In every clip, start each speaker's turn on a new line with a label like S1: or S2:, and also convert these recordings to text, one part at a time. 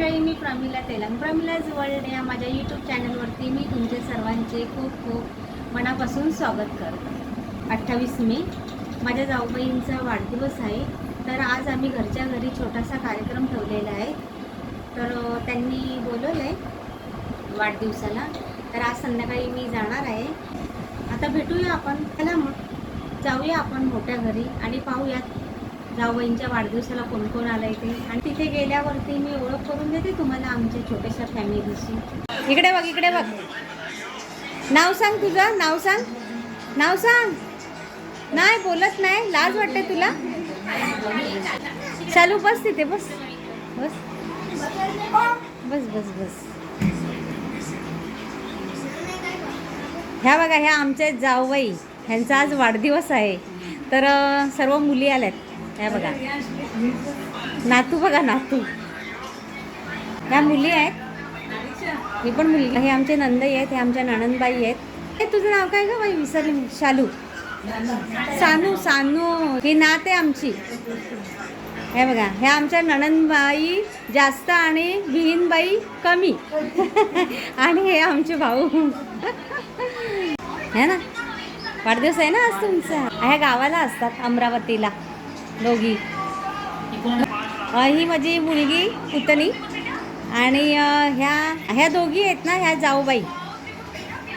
S1: मंडळी मी प्रमिला तेलंग. प्रमिलाज वर्ल्ड या माझ्या यूट्यूब चॅनलवरती मी तुमचे सर्वांचे खूप खूप मनापासून स्वागत करते. अठ्ठावीस मे माझ्या जाऊबाईंचा वाढदिवस आहे. तर आज आम्ही घरच्या घरी छोटासा कार्यक्रम ठेवलेला आहे. तर त्यांनी बोलवलं आहे वाढदिवसाला. तर आज संध्याकाळी मी जाणार आहे. आता भेटूया आपण. चला मग. जाऊया आपण मोठ्या घरी आणि पाहूयात जाऊबाईंच्या वाढदिवसाला कोण कोण आलंय ते? आणि तिथे गेल्यावरती मी ओळख करून देते तुम्हाला आमच्या छोट्याशा फॅमिलीशी. इकडे बघ इकडे बघ. नाव सांग तुझं नाव सांग. नाव सांग. नाही बोलत नाही. लाज वाटते तुला? चालू बस तिथे बस. बस. बस बस बस. ह्या बघा ह्या आमच्या जाऊबाई ह्यांचा आज वाढदिवस आहे. तर सर्व मुली आल्यात. ह्या बघा. नातू बघा नातू. ह्या मुली आहेत. ही पण मुली. हे आमचे नंदई आहेत हे आमच्या नणंदबाई आहेत. हे तुझं नाव काय ग बाई? विसरली शालू. सानू सानू. ही नात आहे आमची. हे बघा. ह्या आमच्या नणंदबाई जास्त आणि विहीनबाई कमी. आणि हे आमचे भाऊ. है ना? वाढदिवस आहे ना आज तुमचा? ह्या गावाला असतात अमरावतीला. दोघी. ही माझी मुलगी पुतणी आणि ह्या ह्या दोघी आहेत ना ह्या जाऊबाई.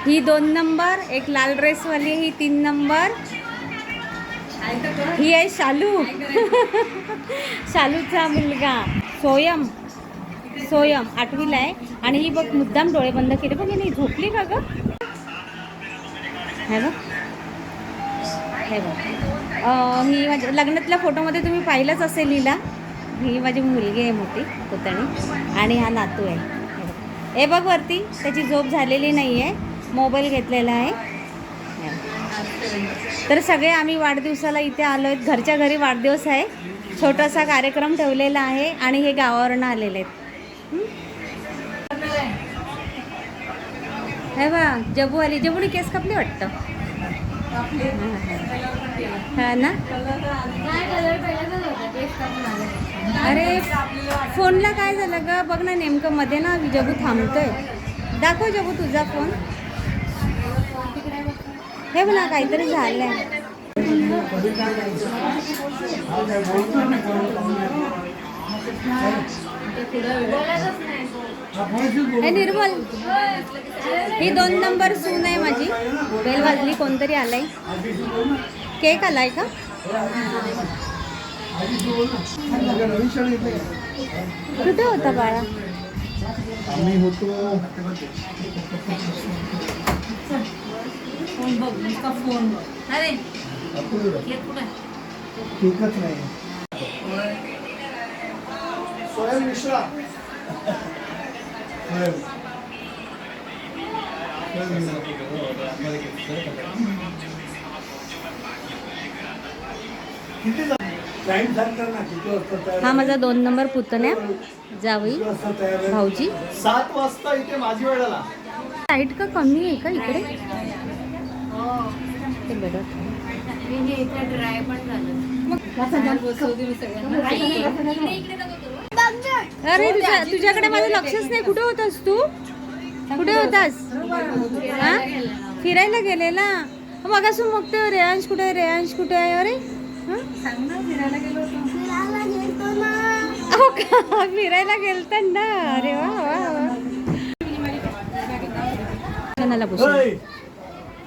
S1: ही दोन नंबर एक लाल ड्रेसवाली ही तीन नंबर. ही आहे शालू. शालूचा मुलगा. सोयम. सोयम आठवीला आहे. आणि ही बघ मुद्दाम डोळे बंद केले. पण नाही झोपली का गं? हे बघ. हे बघ. ही माझ्या लग्नातल्या फोटोमध्ये तुम्ही पाहिलंच असेल हिला ही माझी मुलगी आहे मोठी पुतणी. आणि हा नातू आहे. हे बघ. वरती त्याची झोप झालेली नाही आहे मोबाईल घेतलेला आहे. तर सगळे आम्ही वाढदिवसाला इथे आलो आहेत घरच्या घरी वाढदिवस आहे. छोटासा कार्यक्रम ठेवलेला आहे आणि हे गावावरनं आलेले आहेत. हे बा जबू आली जबूने केस कापले वाटतं? हा ना? अरे फोनला काय झालं ग? बघ ना नेमकं मध्ये ना जबू थांबतोय. दाखव जबू तुझा फोन. हे बघ ना काहीतरी झालंय. हे निर्मल. ही दोन नंबर सून आहे माझी. बेल वाजली कोणतरी आलाय. केक आलाय का? कुठे होता बाळा?
S2: आम्ही होतो. केकच नाही. स्वयं मिश्रा.
S1: हा माझा दोन नंबर पुतण्या जावई? भाऊजी.
S2: सात वाजता इथे माझी वेळ आला
S1: लाइट का कमी आहे का इकडे? ते बरं अरे तुझ्या तुझ्याकडे माझं लक्षच नाही. कुठे होतास तू? कुठे होतास? हा? फिरायला गेलेला? मग असं मग ते रेयांश कुठे आहे? रेयांश कुठे आहे? अरे हं? हो का? फिरायला गेलता ना अरे वा वा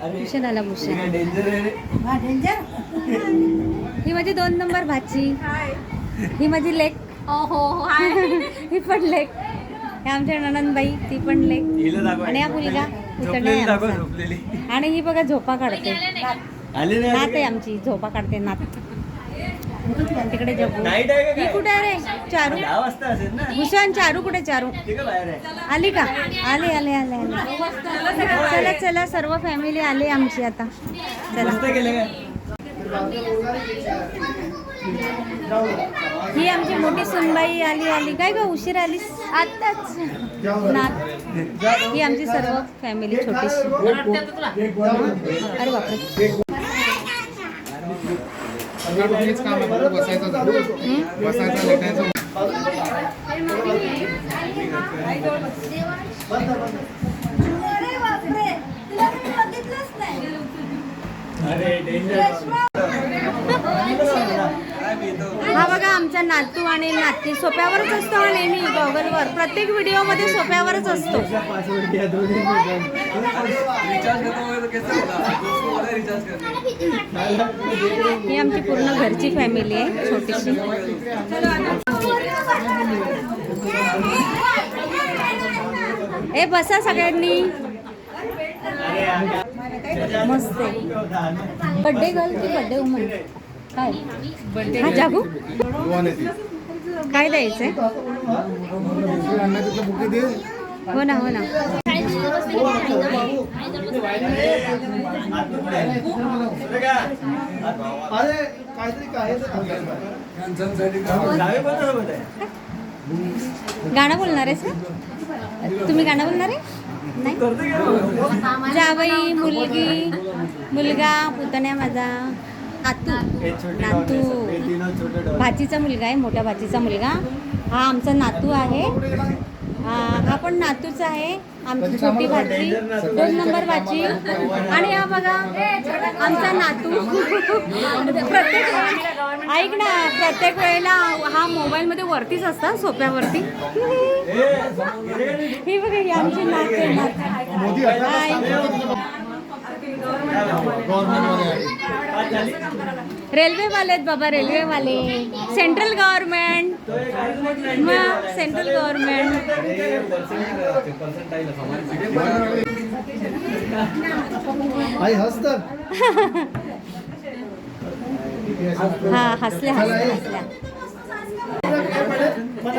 S1: भूषणाला भूषण? ही माझी दोन नंबर भाची. ही माझी लेक ही पण लेक. हे आमच्या ननंदबाई ती पण लेक. आणि हा आमचा.
S2: झोपलेली.
S1: आणि ही बघा झोपा काढते. नात आहे आमची झोपा काढते नात. तिकडे जपू ही
S2: काय?
S1: कुठे आहे रे? चारू. भूषण चारू कुठे चारू. आली का? आले आले आले आले. चला चला सर्व फॅमिली आली आमची आता. चला. ही आमची मोठी सुनबाई आली आली. काय ग उशीर आलीस? आत्ताच. नात. ही आमची सर्व फॅमिली छोटीशी. अरे बापरे.
S3: सगळं तुम्हीच काम आहे बसायचं झालं बसायचं लेटायचं अरे बापरे तुला मी बघितलंच नाही
S2: अरे डेंजर
S1: आमच्या नातू आणि नाती सोप्यावरच असतो हा नेहमी गॉगलवर. प्रत्येक व्हिडिओमध्ये सोप्यावरच असतो. ही आमची पूर्ण घरची फॅमिली आहे छोटीशी. ए बसा सगळ्यांनी. मस्त बड्डे गर्ल की बड्डे वुमन काय? हा जागू. काय द्यायचंय? हो ना हो ना.
S2: आहे
S1: गाणं बोलणार आहेस का? तुम्ही गाणं बोलणार आहे? नाही? जावई मुलगी मुलगा पुतण्या माझा. नातू.
S2: हे छोटे
S1: नातू. भाचीचा मुलगा आहे मोठ्या भाचीचा मुलगा. हा आमचा नातू आहे. हा पण नातूच आहे. आमची छोटी भाची. दोन नंबर भाची. आणि हा बघा आमचा नातू. प्रत्येक ऐक ना प्रत्येक वेळेला हा मोबाईलमध्ये वरतीच असतात सोप्यावरती. ही बघा ही आमची नात आहे, नात. हाय. रेल्वे वाले आहेत बाबा रेल्वे वाले सेंट्रल गव्हर्नमेंट मग सेंट्रल गव्हर्नमेंट हा हसल्या हसल्या हसल्या.
S2: पण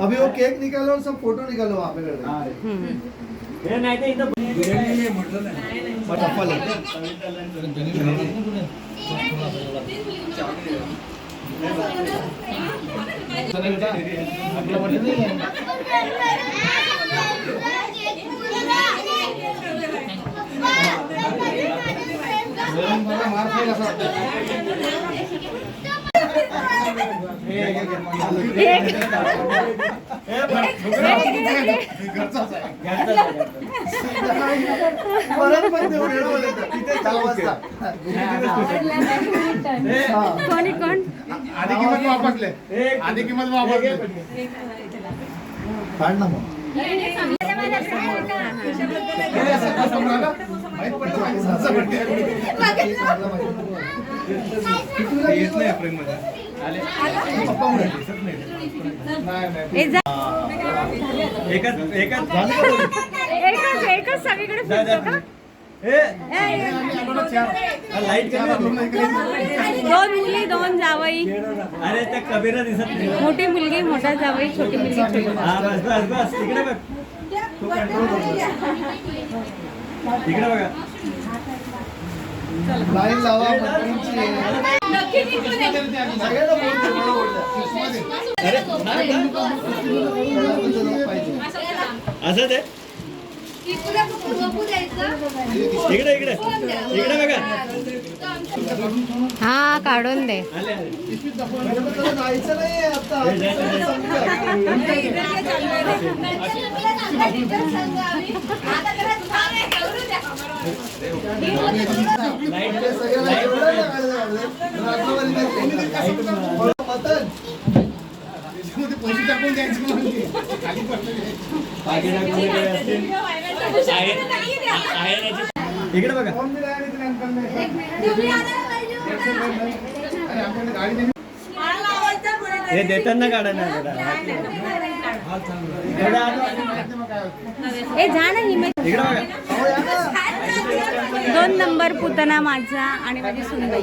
S4: अभी वो केक निकालो और सब फोटो निकालो वहाँ पे
S1: हम्म.
S2: हे। नाही तर इथं
S4: चप्पल मार खाईल असं घरचाच आहे
S2: परत पण. तिथे
S1: कोणी कोण
S4: आधी किंमत वापरले आधी किंमत वापरले
S2: काढ ना मग
S4: येत नाही मध्ये दिसत नाही
S2: एकच एकच
S1: एकच एकच सगळीकडे फिरतो का दोन मुली दोन जावई.
S2: अरे त्या कबीरा दिसत नाही
S1: मोठी मुलगी मोठा जावई छोटी मुलगी छोटी
S2: बस बस बस. तिकडे बघ. तिकडे बघा.
S4: लाईन लावा?
S2: असं ते? इकडे इकडे इकडे बघा
S1: हा काढून दे
S4: पैसे टाकून द्यायचे म्हणजे खाली
S2: पडले इकडे बघा. हे देतात ना
S1: काढा
S2: इकडे बघा.
S1: दोन नंबर पुतना माझा आणि माझी
S2: सुंदर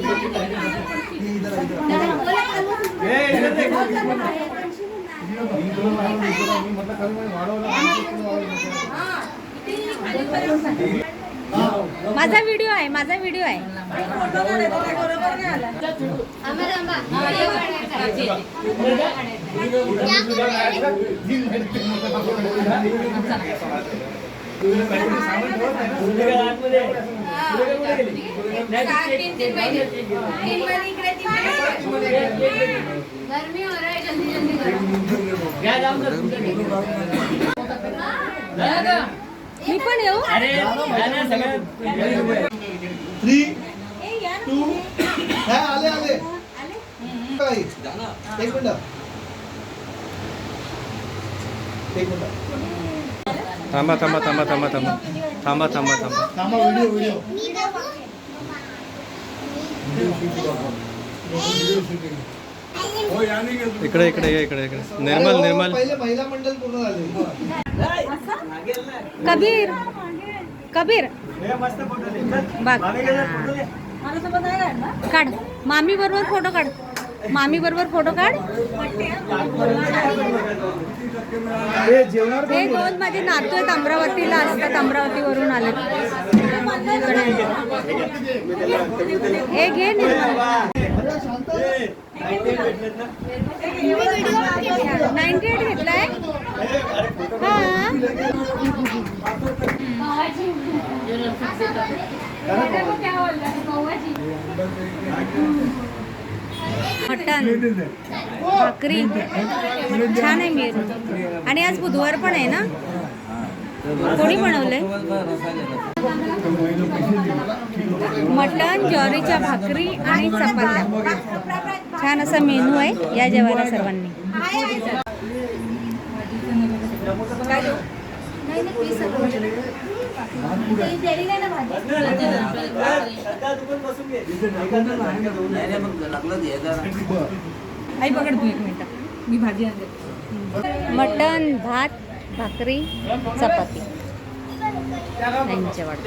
S1: माझा व्हिडिओ आहे माझा व्हिडिओ आहे.
S2: तुझं
S3: गर्मी हो रहा है जल्दी जल्दी करो.
S1: मी पण येऊ
S4: थ्री टू हा आले आले काय? एक मिनिट एक मिनिट
S5: थांबा थांबा थांबा थांबा थांबा थांबा थांबा थांबा
S4: थांबा व्हिडिओ व्हिडिओ
S5: इकडे इकडे ये इकडे इकडे. निर्मल निर्मल.
S4: पहिले महिला मंडळ पूर्ण झाले.
S1: कबीर. कबीर.
S2: हे.
S1: बघ. काढ. मामी बरोबर फोटो काढ. मामी बरोबर फोटो काढ.
S2: हे
S1: हे दोन माझे नातू आहेत अमरावतीला असतात अमरावतीवरून आले हे घे निर्मल नाईन्टी एट घेतलाय हा मटन भाकरी. छान आहे मी. आणि आज बुधवार पण आहे ना? कोणी बनवलंय. मटण ज्वारीच्या भाकरी आणि चपात्या. छान असा मेनू आहे या जेवायला सर्वांनी. आई पकड तू एक मिनिट. मी भाजी आणते. मटण भात भाकरी चपाती. त्यांच्या वाटत